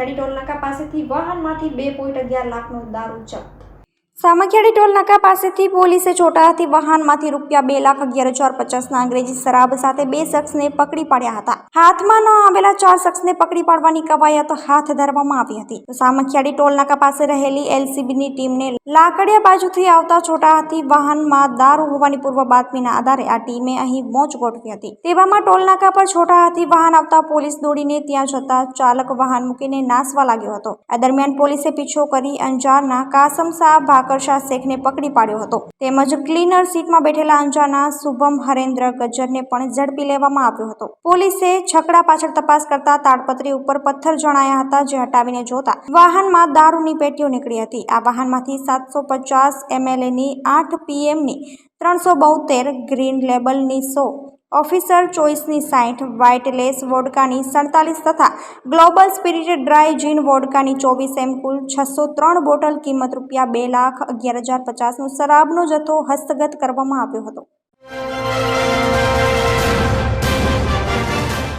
નવસારી ટોલનાકા પાસેથી વાહનમાંથી બે પોઈન્ટ અગિયાર લાખનો દારૂ જપ્ત સામખિયાળી ટોલ નાકા પાસેથી પોલીસે છોટા હાથી વાહનમાંથી રૂપિયા બે લાખ અગિયાર હજાર પચાસના અંગ્રેજી શરાબ સાથે બે શખ્સને પકડી પાડ્યા હતા. હાથમાં ન આવેલા ચાર શખ્સને પકડી પાડવાની કવાયત હાથ ધરવામાં આવી હતી. સામખિયાળી ટોલ પાસે રહેલી એલસીબીની ટીમને લાકડિયા બાજુથી આવતા છોટા હાથી વાહનમાં દારૂ હોવાની પૂર્વ બાતમીના આધારે આ ટીમે અહીં મોજ ગોઠવી હતી. તેવામાં ટોલ નાકા પર છોટા હાથી વાહન આવતા પોલીસ દોડીને ત્યાં જતા ચાલક વાહન મૂકીને નાસવા લાગ્યો હતો. આ દરમિયાન પોલીસે પીછો કરી અંજારના કાસમ શાહ ભાકરશાહ શેખને પકડી પાડ્યો હતો. તેમજ ક્લીનર સીટમાં બેઠેલા અંજારના શુભમ હરેન્દ્ર ગજ્જરને પણ ઝડપી લેવામાં આવ્યો હતો. પોલીસે છકડા પાછળ તપાસ કરતા તાડપત્રી ઉપર પથ્થર જણાયા હતા જે હટાવીને જોતા વાહનમાં દારૂની પેટીઓ નીકળી હતી. આ વાહનમાંથી સાતસો પચાસ એમએલએની આઠ પીએમની ત્રણસો બોતેર ગ્રીન લેબલની સો ઓફિસર ચોઇસની સાઠ, વ્હાઇટ લેસ વોડકાની સડતાલીસ તથા ગ્લોબલ સ્પિરિટેડ ડ્રાય જીન વોડકાની ચોવીસ એમ કુલ છસો ત્રણ બોટલ કિંમત રૂપિયા બે લાખ અગિયાર હજાર પચાસનો શરાબનો જથ્થો હસ્તગત કરવામાં આવ્યો હતો.